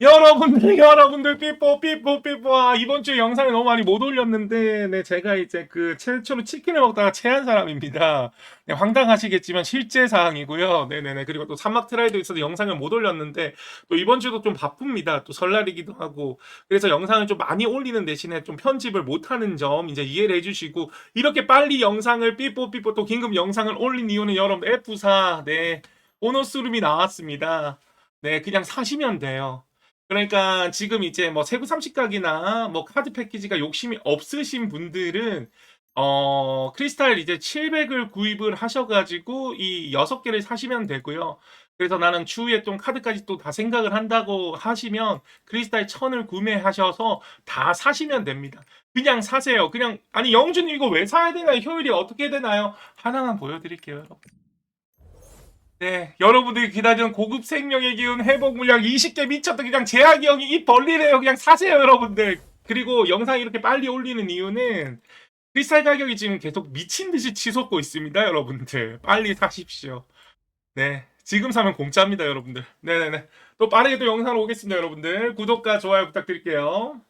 여러분들, 여러분들, 삐뽀, 삐뽀, 삐뽀. 아, 이번 주에 영상을 너무 많이 못 올렸는데, 네, 제가 이제 그 최초로 치킨을 먹다가 체한 사람입니다. 네, 황당하시겠지만 실제 사항이고요. 네네네. 그리고 또 산막 트라이도 있어서 영상을 못 올렸는데, 또 이번 주도 좀 바쁩니다. 또 설날이기도 하고. 그래서 영상을 좀 많이 올리는 대신에 좀 편집을 못하는 점 이제 이해를 해주시고, 이렇게 빨리 영상을 삐뽀, 삐뽀 또 긴급 영상을 올린 이유는 여러분 F4, 네, 보너스룸이 나왔습니다. 네, 그냥 사시면 돼요. 그러니까 지금 이제 뭐 세부 30각이나 뭐 카드 패키지가 욕심이 없으신 분들은 어 크리스탈 이제 700을 구입을 하셔가지고 이 6개를 사시면 되고요. 그래서 나는 추후에 좀 카드까지 또 다 생각을 한다고 하시면 크리스탈 1000을 구매하셔서 다 사시면 됩니다. 그냥 사세요. 그냥 아니 영준님 이거 왜 사야 되나요? 효율이 어떻게 되나요? 하나만 보여드릴게요, 여러분. 네, 여러분들이 기다리는 고급 생명의 기운 회복 물량 20개 미쳤다. 그냥 제약이 형이 입 벌리래요. 그냥 사세요, 여러분들. 그리고 영상 이렇게 빨리 올리는 이유는 크리스탈 가격이 지금 계속 미친 듯이 치솟고 있습니다, 여러분들. 빨리 사십시오. 네, 지금 사면 공짜입니다, 여러분들. 네네네. 또 빠르게 또 영상으로 오겠습니다, 여러분들. 구독과 좋아요 부탁드릴게요.